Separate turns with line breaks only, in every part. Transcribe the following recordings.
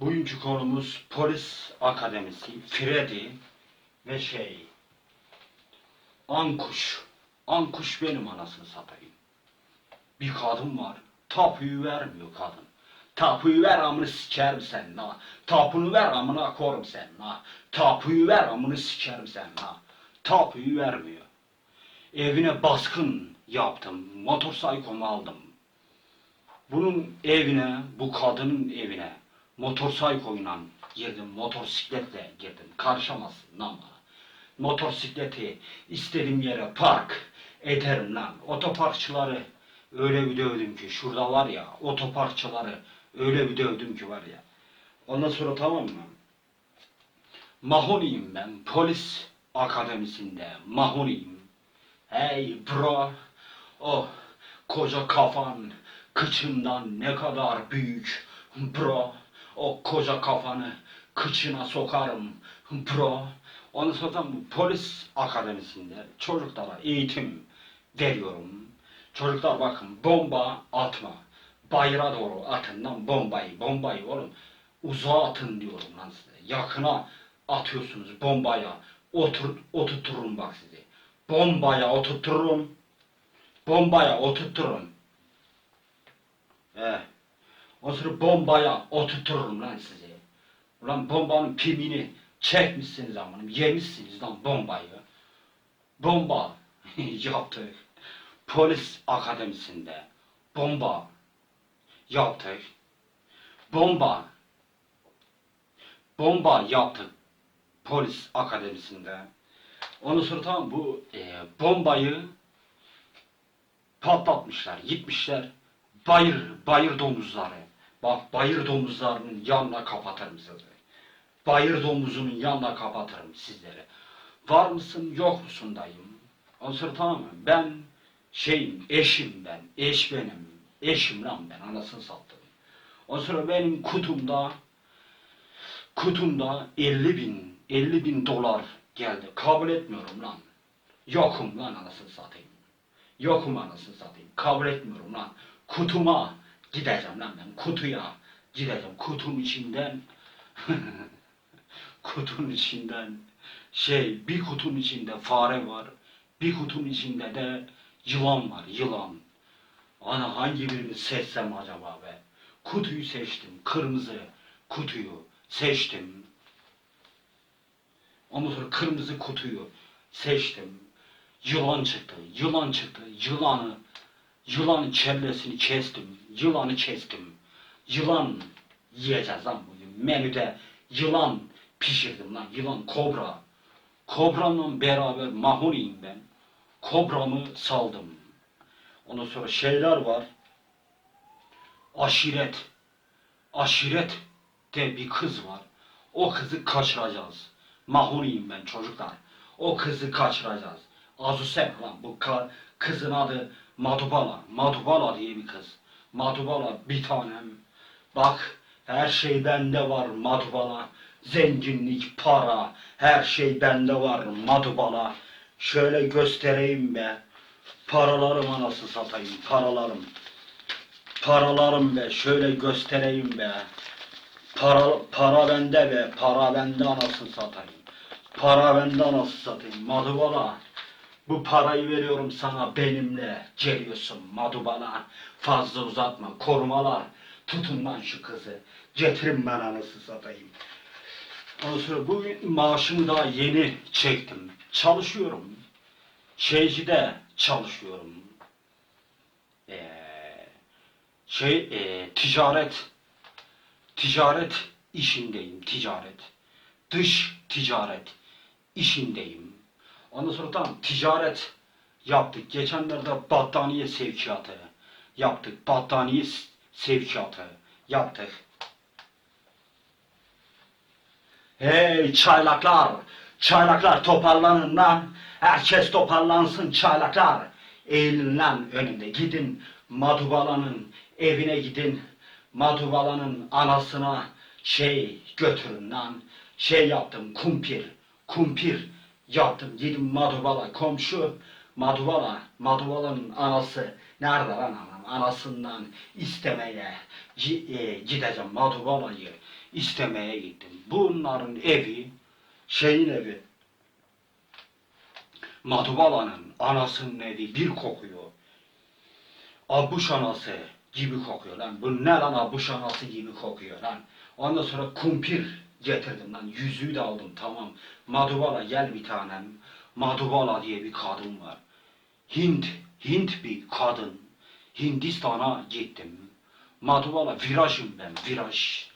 Bugünkü konumuz polis akademisi, Freddy ve şey, Ankuş. Ankuş benim anasını satayım. Bir kadın var, tapuyu vermiyor kadın. Tapuyu ver amını sikerim sen la. Tapunu ver amına korum sen la. Tapuyu ver amını sikerim sen la. Tapuyu vermiyor. Evine baskın yaptım. Motorsaykomu aldım. Bunun evine, bu kadının evine motorsaykoyla girdim, motosikletle girdim. Karışamazsın lan bana. Motosikleti istediğim yere park ederim lan. Otoparkçıları öyle bir dövdüm ki şurada var ya otoparkçıları öyle bir dövdüm ki var ya. Ondan sonra tamam mı? Mahoniyim ben. Polis akademisinde mahoniyim. Hey bro. Oh koca kafan kıçından ne kadar büyük. Bro. O koca kafanı kıçına sokarım. Bro. Ondan sonra polis akademisinde çocuklara eğitim veriyorum. Çocuklar bakın bomba atma. Bayıra doğru atın lan bombayı. Bombayı oğlum. Uzağa atın diyorum lan size. Yakına atıyorsunuz bombaya. Otur, oturturum bak sizi. Bombaya oturturum. Bombaya oturturum. Eh. O sonra bombaya oturturum lan sizi. Ulan bombanın pimini çekmişsiniz amanım. Yemişsiniz lan bombayı. Bomba yaptık. Polis akademisinde bomba yaptık. Bomba bomba yaptık polis akademisinde. Ondan sonra tamam bu e, bombayı patlatmışlar, gitmişler. Bayır, bayır domuzları. Bak bayır domuzlarının yanına kapatırım sizi. Bayır domuzunun yanına kapatırım sizleri. Var mısın yok musun dayım? Ondan tamam mı? Ben şeyim, eşim ben. Eş benim. Eşim lan ben anasını sattım. Ondan sonra benim kutumda kutumda 50 bin 50 bin dolar geldi. Kabul etmiyorum lan. Yokum lan anasını satayım. Yokum anasını satayım. Kabul etmiyorum lan. Kutuma gideceğim lan ben. Kutuya gideceğim. Kutum içinden kutunun içinden şey bir kutunun içinde fare var. Bir kutunun içinde de yılan var. Yılan. Ana hangi birini seçsem acaba be? Kutuyu seçtim. Kırmızı kutuyu seçtim. Ondan sonra kırmızı kutuyu seçtim. Yılan çıktı. Yılan çıktı. Yılanı yılanın kellesini kestim. Yılanı kestim. Yılan yiyeceğiz lan bugün. Menüde yılan pişirdim lan. Yılan kobra. Kobramla beraber mahuniyim ben. Kobramı saldım. Ondan sonra şeyler var. Aşiret. Aşiret de bir kız var. O kızı kaçıracağız. Mahuniyim ben çocuklar. O kızı kaçıracağız. Azusem lan bu kızın adı Madubala. Madubala diye bir kız. Madubala bir tanem. Bak her şey bende var Madubala. Zenginlik, para, her şey bende var Madubala. Şöyle göstereyim be. Paralarım anası satayım, paralarım. Paralarım be, şöyle göstereyim be. Para, para bende be, para bende anasını satayım. Para bende anasını satayım. Madubala, bu parayı veriyorum sana benimle geliyorsun Madubala. Fazla uzatma, korumalar. Tutun lan şu kızı. Getirin ben anasını satayım. Ondan sonra bugün maaşımı daha yeni çektim. Çalışıyorum. Şeycide çalışıyorum. Ee, şey e, ticaret ticaret işindeyim ticaret dış ticaret işindeyim ondan sonra tam ticaret yaptık geçenlerde battaniye sevkiyatı yaptık battaniye sevkiyatı yaptık Hey çaylaklar, çaylaklar toparlanın lan. Herkes toparlansın çaylaklar. Eğilin lan önünde gidin Madubala'nın evine gidin. Madubala'nın anasına şey götürün lan. Şey yaptım kumpir, kumpir yaptım. Gidin Madubala komşu, Maduvala, Maduvala'nın anası nerede lan anam? Anasından istemeye e, gideceğim. Maduvala'yı istemeye gittim. Bunların evi, şeyin evi, Maduvala'nın anasının evi bir kokuyor. Abuş anası gibi kokuyor lan. Bu ne lan abuş anası gibi kokuyor lan. Ondan sonra kumpir getirdim lan. Yüzüğü de aldım tamam. Maduvala gel bir tanem. Maduvala diye bir kadın var. Hint, Hint bir kadın. Hindistan'a gittim. Maduvala virajım ben, viraj.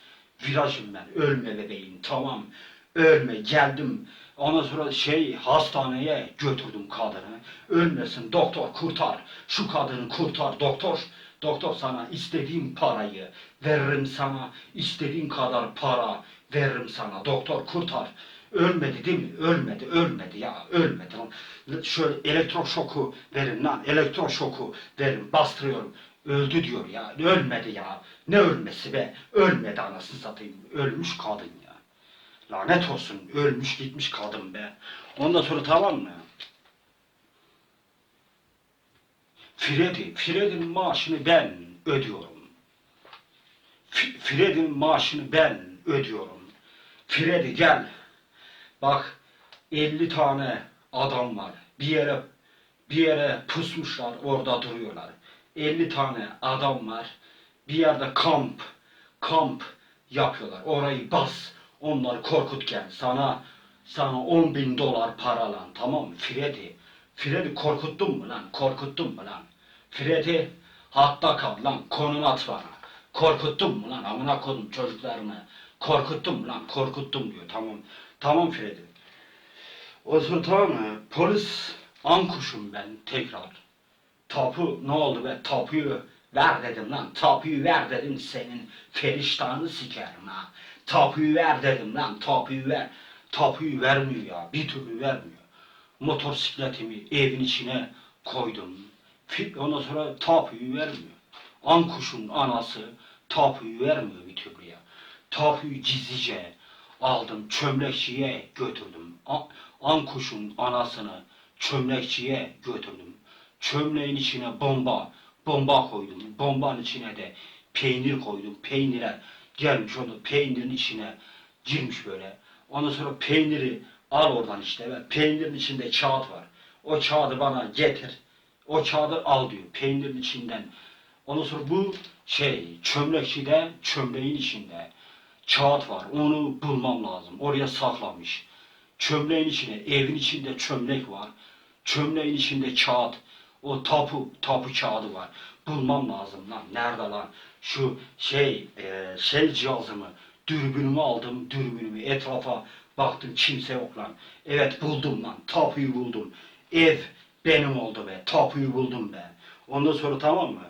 Virajım ben, ölme bebeğim, tamam. Ölme, geldim. Ondan sonra şey hastaneye götürdüm kadını. Ölmesin doktor kurtar. Şu kadını kurtar doktor. Doktor sana istediğin parayı veririm sana. istediğin kadar para veririm sana. Doktor kurtar. Ölmedi değil mi? Ölmedi, ölmedi ya, ölmedi. Şöyle elektroşoku verin lan, elektroşoku verin, bastırıyorum. Öldü diyor ya, ölmedi ya. Ne ölmesi be? Ölmedi anasını satayım. Ölmüş kadın ya. Lanet olsun, ölmüş gitmiş kadın be. Ondan sonra tamam mı? Freddy, Freddy'nin maaşını ben ödüyorum. F- Freddy'nin maaşını ben ödüyorum. Freddy gel. Bak 50 tane adam var. Bir yere bir yere pusmuşlar orada duruyorlar. 50 tane adam var. Bir yerde kamp kamp yapıyorlar. Orayı bas. Onları korkut gel. Sana sana 10 bin dolar para lan. Tamam mı? Freddy. Freddy korkuttun mu lan? Korkuttun mu lan? Freddy hatta kal lan. Konum at bana. Korkuttun mu lan? Amına kodum çocuklarını. Korkuttun mu lan? Korkuttum diyor. Tamam. Tamam Freddy. O sonra tamam mı? Polis an kuşum ben tekrar. Tapu ne oldu be? Tapuyu ver dedim lan. Tapuyu ver dedim senin feriştahını sikerim ha. Tapuyu ver dedim lan. Tapuyu ver. Tapuyu vermiyor ya. Bir türlü vermiyor. Motosikletimi evin içine koydum. Ondan sonra tapuyu vermiyor. An kuşun anası tapuyu vermiyor bir türlü ya. Tapuyu gizlice aldım çömlekçiye götürdüm. An kuşun anasını çömlekçiye götürdüm. Çömleğin içine bomba, bomba koydum. Bombanın içine de peynir koydum. Peynire gelmiş onu peynirin içine girmiş böyle. Ondan sonra peyniri al oradan işte ve peynirin içinde kağıt var. O kağıdı bana getir. O kağıdı al diyor peynirin içinden. Ondan sonra bu şey çömlekçide çömleğin içinde kağıt var. Onu bulmam lazım. Oraya saklamış. Çömleğin içine, evin içinde çömlek var. Çömleğin içinde kağıt. O tapu, tapu kağıdı var. Bulmam lazım lan. Nerede lan? Şu şey, e, şey cihazımı, dürbünümü aldım, dürbünümü etrafa baktım kimse yok lan. Evet buldum lan. Tapuyu buldum. Ev benim oldu be. Tapuyu buldum ben. Ondan sonra tamam mı?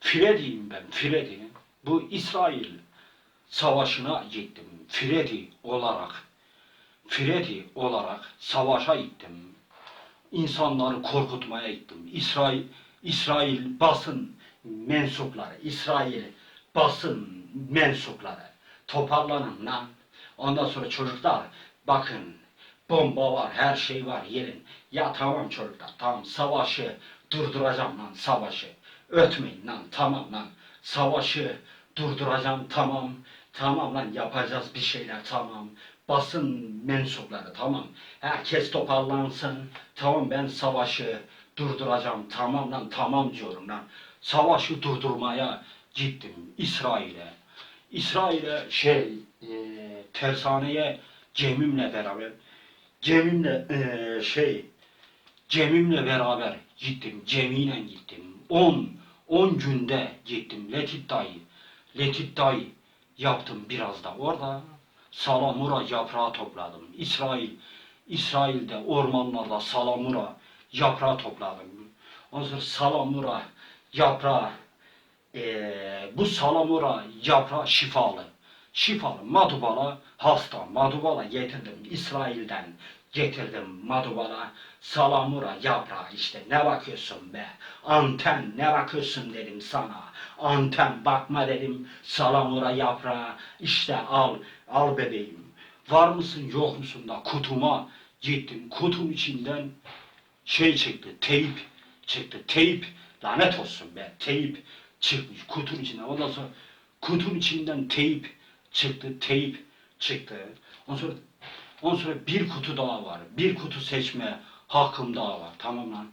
Freddy'yim ben, Freddy. Bu İsrail savaşına gittim. Freddy olarak. Freddy olarak savaşa gittim. İnsanları korkutmaya gittim. İsrail İsrail basın mensupları, İsrail basın mensupları toparlanın lan. Ondan sonra çocuklar bakın bomba var, her şey var yerin. Ya tamam çocuklar tamam savaşı durduracağım lan savaşı. Ötmeyin lan tamam lan. Savaşı durduracağım tamam. Tamam lan yapacağız bir şeyler tamam. Basın mensupları tamam. Herkes toparlansın. Tamam ben savaşı durduracağım. Tamam lan tamam diyorum lan. Savaşı durdurmaya gittim İsrail'e. İsrail'e şey e, tersaneye Cem'imle beraber Cem'imle e, şey Cem'imle beraber gittim. Cem'iyle gittim. 10 10 günde gittim. Letitta'yı Letitta'yı yaptım biraz da. Orada salamura yaprağı topladım. İsrail İsrail'de ormanlarda salamura yaprağı topladım. Ondan sonra salamura yaprağı eee, bu salamura yaprağı şifalı. Şifalı. Madubala hasta. Madubala getirdim İsrail'den getirdim Madubala salamura yaprağı işte ne bakıyorsun be anten ne bakıyorsun dedim sana anten bakma dedim salamura yaprağı işte al al bebeğim var mısın yok musun da kutuma gittim kutum içinden şey çıktı. Teyip çıktı. Teyip lanet olsun be. Teyip çıkmış kutunun içinden. Ondan sonra kutunun içinden teyip çıktı. Teyip çıktı. Ondan sonra ondan sonra bir kutu daha var. Bir kutu seçme hakkım daha var. Tamam lan.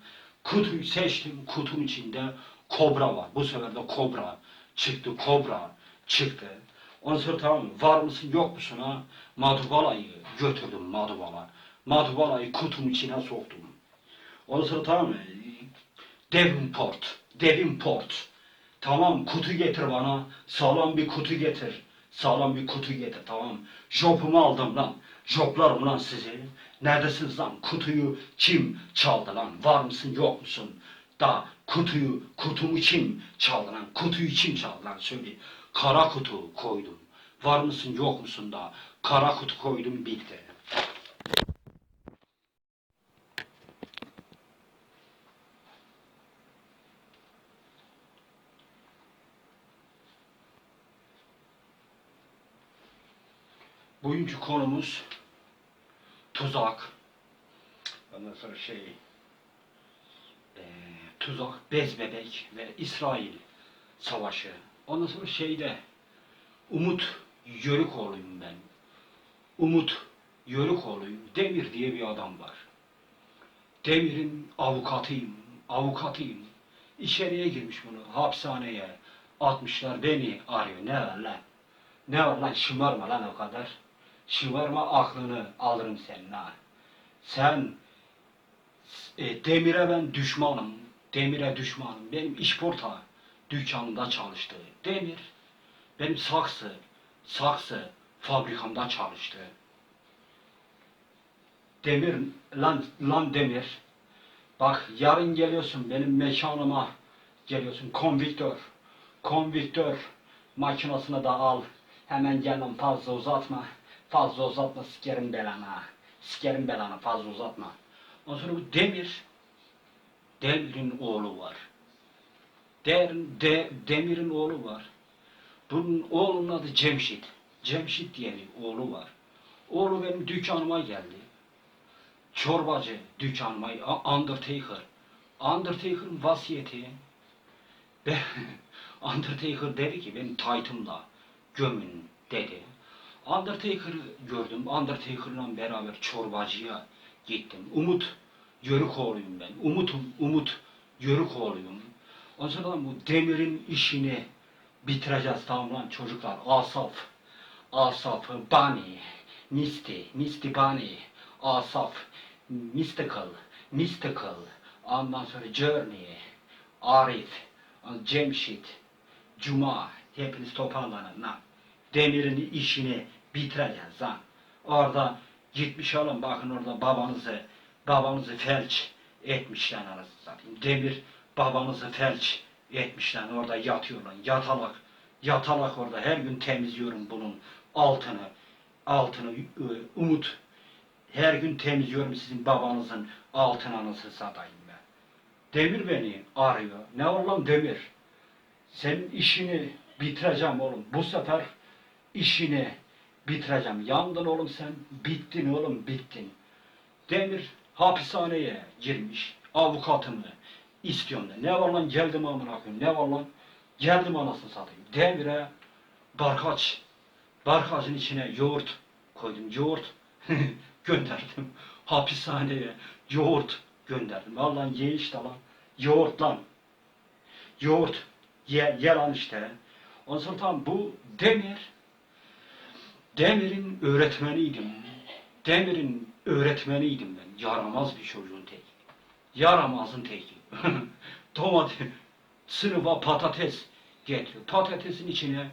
Kutuyu seçtim. Kutunun içinde kobra var. Bu sefer de kobra çıktı. Kobra çıktı. Ondan sonra tamam? Var mısın yok musun ha? Madubalayı götürdüm Madubala. Madubalayı kutunun içine soktum. Ondan sonra tamam mı? Devonport. Devonport. Tamam kutu getir bana. Sağlam bir kutu getir. Sağlam bir kutu getir tamam. Jopumu aldım lan. Joplarım lan sizi. Neredesiniz lan? Kutuyu kim çaldı lan? Var mısın yok musun? Da kutuyu, kutumu kim çaldı lan? Kutuyu kim çaldı lan? Söyle. Kara kutu koydum. Var mısın yok musun da? Kara kutu koydum bitti. Bugünkü konumuz tuzak. Ondan sonra şey eee, tuzak, bez bebek ve İsrail savaşı. Ondan sonra şeyde Umut Yörükoğlu'yum ben. Umut Yörükoğlu'yum. Demir diye bir adam var. Demir'in avukatıyım, avukatıyım. İçeriye girmiş bunu, hapishaneye atmışlar, beni arıyor. Ne var lan? Ne var lan şımarma lan o kadar. Şımarma aklını alırım senin ha. Sen e, Demir'e ben düşmanım. Demir'e düşmanım. Benim işporta dükkanında çalıştı. Demir benim saksı, saksı fabrikamda çalıştı. Demir, lan, lan Demir. Bak yarın geliyorsun benim mekanıma geliyorsun. Konviktör. Konviktör makinesini de al. Hemen gelmem fazla uzatma. Fazla uzatma sikerim belanı. ha. Sikerim belanı fazla uzatma. Ondan sonra bu Demir. Demir'in oğlu var. Der, de, Demir'in oğlu var. Bunun oğlunun adı Cemşit. Cemşit diye bir oğlu var. Oğlu benim dükkanıma geldi. Çorbacı dükkanıma, Undertaker. Undertaker'ın vasiyeti ve Undertaker dedi ki benim taytımla gömün dedi. Undertaker'ı gördüm. Undertaker'la beraber çorbacıya gittim. Umut Yörükoğlu'yum ben. Umut'um, Umut Yörükoğlu'yum. O zaman bu demirin işini bitireceğiz tamam lan çocuklar. Asaf, Asaf, Bani, Misty, Misty Bani, Asaf, Mystical, Mystical, ondan sonra Journey, Arif, Cemşit, Cuma, hepiniz toparlanın lan. Demirin işini bitireceğiz lan. Orada gitmiş alın bakın orada babanızı, babanızı felç etmişler anasını satayım. Demir babanızı felç etmişler orada yatıyorlar. Yatalak, yatalak orada her gün temizliyorum bunun altını, altını e, umut. Her gün temizliyorum sizin babanızın altını anasını satayım ben. Demir beni arıyor. Ne oğlum Demir? Senin işini bitireceğim oğlum. Bu sefer işini bitireceğim. Yandın oğlum sen. Bittin oğlum bittin. Demir hapishaneye girmiş. Avukatını istiyorum da. Ne var lan geldim amına koyayım. Ne var lan? Geldim anasını satayım. Demir'e barkaç. Barkacın içine yoğurt koydum. Yoğurt gönderdim. Hapishaneye yoğurt gönderdim. Al lan ye işte lan. Yoğurt lan. Yoğurt. Ye, ye lan işte. Ondan sonra tamam bu Demir Demir'in öğretmeniydim. Demir'in öğretmeniydim ben. Yaramaz bir çocuğun tek. Yaramazın teki. Domates, sınıfa patates getiriyor. Patatesin içine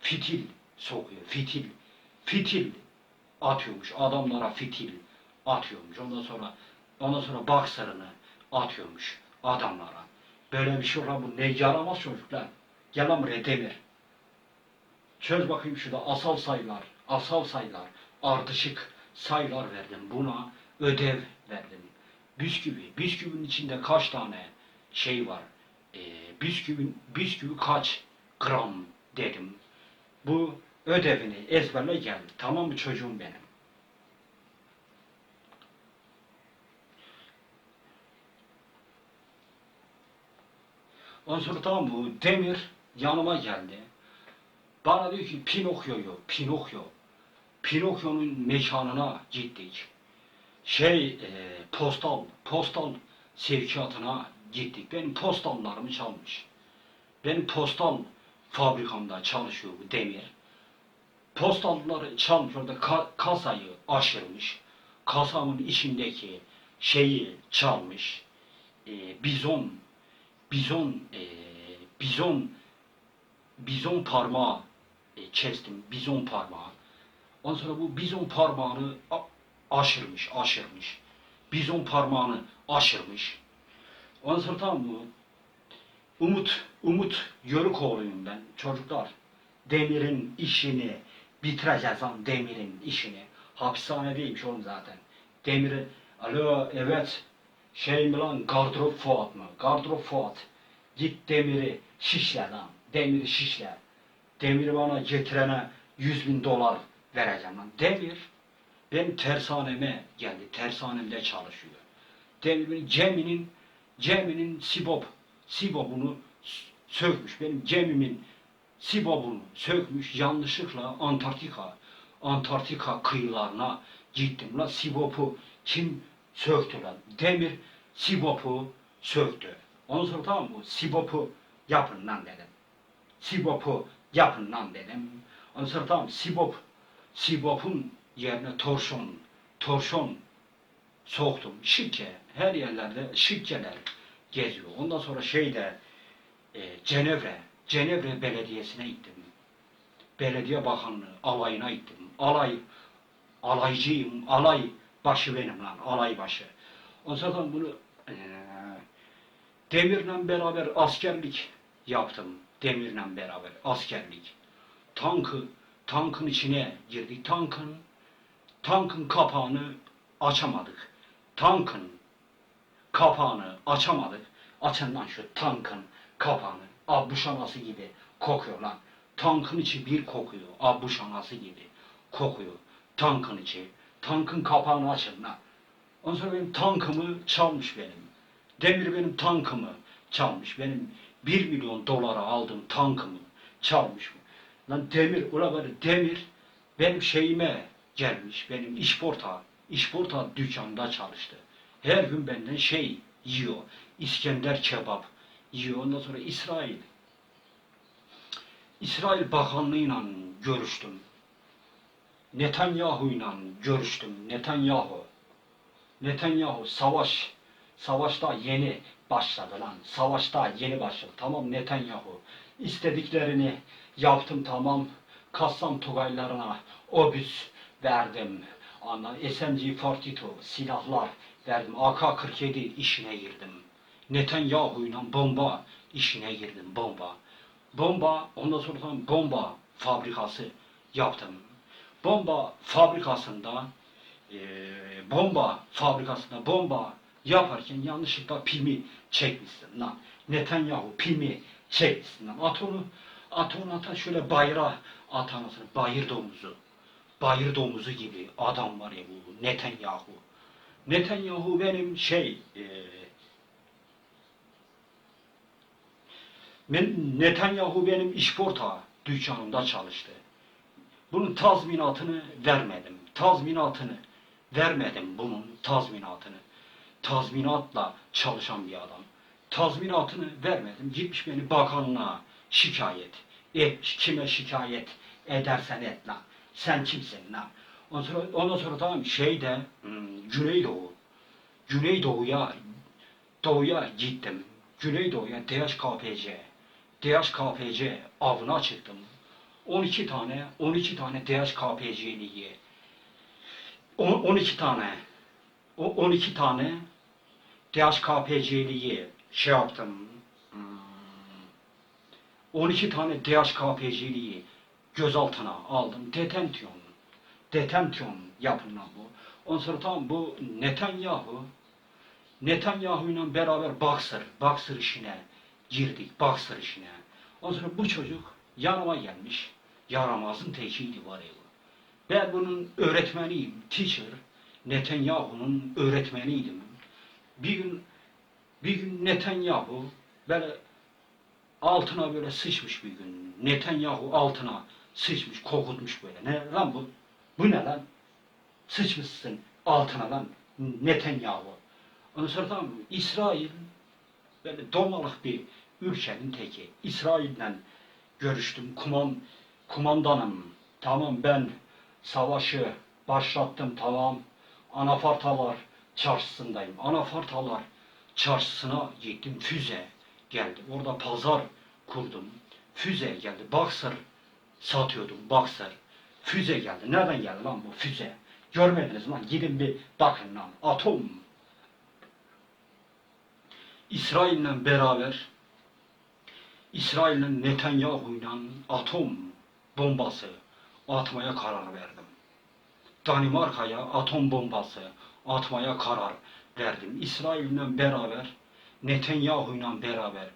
fitil sokuyor. Fitil. Fitil atıyormuş. Adamlara fitil atıyormuş. Ondan sonra ondan sonra baksarını atıyormuş adamlara. Böyle bir şey bu ne yaramaz çocuklar. Gel lan Demir. Çöz bakayım şurada asal sayılar, asav sayılar, ardışık sayılar verdim. Buna ödev verdim. Bisküvi, bisküvinin içinde kaç tane şey var? Ee, e, bisküvi, bisküvi kaç gram dedim. Bu ödevini ezberle gel. Tamam mı çocuğum benim? Ondan sonra tamam bu demir yanıma geldi. Bana diyor ki Pinokyo'yu, Pinokyo. Pinokyo'nun mekanına gittik. Şey, e, postal, postal sevkiyatına gittik. Benim postallarımı çalmış. Benim postal fabrikamda çalışıyor bu demir. Postalları çalmış orada ka- kasayı aşırmış. Kasamın içindeki şeyi çalmış. E, bizon, bizon, e, bizon, bizon parmağı e, kestim. Bizon parmağı. Ondan sonra bu bizon parmağını aşırmış, aşırmış. Bizon parmağını aşırmış. Ondan sonra tamam mı? Umut, Umut Yörükoğlu'yum ben. Çocuklar, Demir'in işini bitireceğiz Demir'in işini. Hapishanedeymiş oğlum zaten. Demir'i, alo evet, şey mi lan gardırop Fuat mı? Gardırop Fuat. Git Demir'i şişle lan. Demir'i şişle. Demir'i bana getirene 100 bin dolar vereceğim lan. Demir benim tersaneme geldi. Tersanemde çalışıyor. Demir'in Cem'inin Cem'inin Sibop Sibop'unu sökmüş. Benim Cem'imin Sibop'unu sökmüş. Yanlışlıkla Antarktika Antarktika kıyılarına gittim. La Sibop'u kim söktü lan? Demir Sibop'u söktü. Ondan sonra tamam mı? Sibop'u yapın lan dedim. Sibop'u yapın lan dedim. Ondan sonra tamam Sibop Sibop'un yerine torşon torşon soktum. Şirke her yerlerde şirkeler geziyor. Ondan sonra şeyde e, Cenevre Cenevre Belediyesi'ne gittim. Belediye Bakanlığı alayına gittim. Alay alaycıyım. Alay başı benim lan. Alay başı. O zaman bunu e, Demir'le beraber askerlik yaptım. Demir'le beraber askerlik. Tankı tankın içine girdik. Tankın tankın kapağını açamadık. Tankın kapağını açamadık. Açın lan şu tankın kapağını. Abbuş anası gibi kokuyor lan. Tankın içi bir kokuyor. Abbuş anası gibi kokuyor. Tankın içi. Tankın kapağını açın lan. Ondan sonra benim tankımı çalmış benim. Demir benim tankımı çalmış. Benim bir milyon dolara aldığım tankımı çalmış. Lan demir, ula böyle demir benim şeyime gelmiş. Benim işporta, işporta dükkanında çalıştı. Her gün benden şey yiyor. İskender kebap yiyor. Ondan sonra İsrail. İsrail Bakanlığı'yla görüştüm. Netanyahu'yla görüştüm. Netanyahu. Netanyahu savaş savaşta yeni başladı lan. Savaşta yeni başladı. Tamam Netanyahu. İstediklerini yaptım tamam. Kassam Tugaylarına obüs verdim. Anla SMG-42 silahlar verdim. AK-47 işine girdim. Netanyahu'yla bomba işine girdim. Bomba. Bomba ondan sonra bomba fabrikası yaptım. Bomba fabrikasında eee, bomba fabrikasında bomba yaparken yanlışlıkla pimi çekmişsin lan. Netanyahu pimi çekmişsin lan. At onu, at onu ata şöyle bayrağı at anasını. Bayır domuzu. Bayır domuzu gibi adam var ya bu Netanyahu. Netanyahu benim şey Men- Netanyahu benim işporta dükkanımda çalıştı. Bunun tazminatını vermedim. Tazminatını vermedim bunun tazminatını. Tazminatla çalışan bir adam. Tazminatını vermedim. Gitmiş beni bakanlığa şikayet etmiş. Kime şikayet edersen et lan. Sen kimsin lan? Ondan sonra, ondan sonra tamam şeyde hmm, Güneydoğu. Güneydoğu'ya Doğu'ya gittim. Güneydoğu'ya DHKPC. DHKPC avına çıktım. 12 tane 12 tane DHKPC'liyi 12 tane o 12 tane DHKPC'liyi şey yaptım. Hmm, 12 tane DHKPC'liyi gözaltına aldım. Detensiyon. Detensiyon yapın lan bu. Ondan sonra tamam bu Netanyahu Netanyahu ile beraber Boxer, Boxer işine girdik, Boxer işine. Ondan sonra bu çocuk yanıma gelmiş. Yaramazın tekiydi var ya. Ben bunun öğretmeniyim, teacher. Netanyahu'nun öğretmeniydim. Bir gün bir gün Netanyahu böyle altına böyle sıçmış bir gün. Netanyahu altına sıçmış, kokutmuş böyle. Ne lan bu? Bu ne lan? Sıçmışsın altına lan Netanyahu. Ondan sonra tamam? İsrail böyle domalık bir ülkenin teki. İsrail'le görüştüm. Kuman, kumandanım. Tamam ben savaşı başlattım tamam. Anafartalar çarşısındayım. Anafartalar çarşısına gittim. Füze geldi. Orada pazar kurdum. Füze geldi. Boxer satıyordum. Boxer. Füze geldi. Nereden geldi lan bu füze? Görmediniz lan. Gidin bir bakın lan. Atom. İsrail'le beraber İsrail'in Netanyahu'yla atom bombası atmaya karar verdim. Danimarka'ya atom bombası atmaya karar verdim. İsrail'le beraber Netanyahu'yla beraber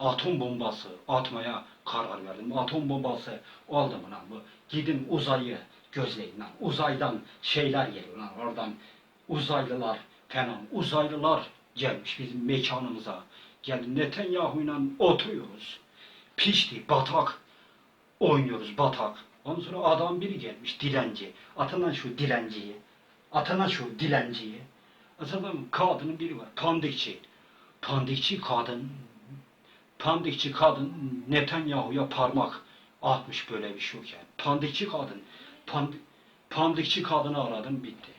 atom bombası atmaya karar verdim. Atom bombası oldu mu lan bu? Gidin uzayı gözleyin lan. Uzaydan şeyler geliyor lan. Oradan uzaylılar falan. Uzaylılar gelmiş bizim mekanımıza. Geldi Netanyahu'yla oturuyoruz. Pişti, batak oynuyoruz batak. Ondan sonra adam biri gelmiş dilenci. Atın lan şu dilenciyi. Atın lan şu dilenciyi. Aslında kadının biri var. Pandikçi. Pandikçi kadın. Pandikçi kadın Netanyahu'ya parmak atmış böyle bir şey yok yani. Pandikçi kadın. Pandikçi kadını aradım bitti.